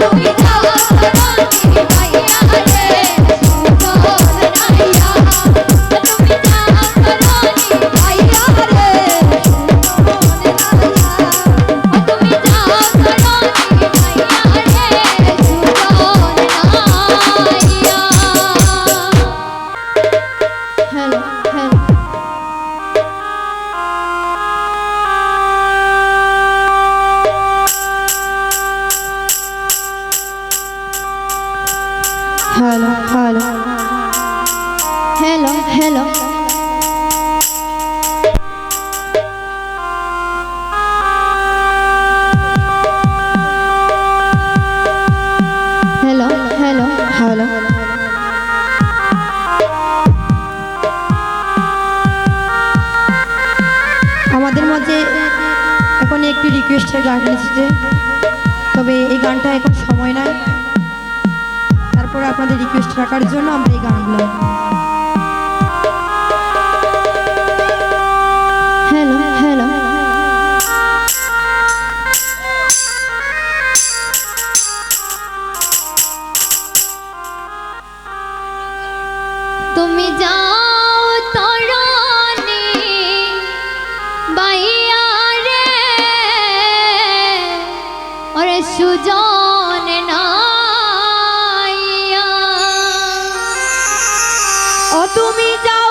তুমি যাও তরণী ভাইয়া রে hello hello hello hello hello hello hello আমাদের মাঝে এখন একটি রিকোয়েস্টের গান এসেছে। তবে এই গানটা এখন সময় রাখার জন্য আমরা এই গানগুলো তুমি যাও বাইয়া রে সুজন নাইয়া ও তুমি যাও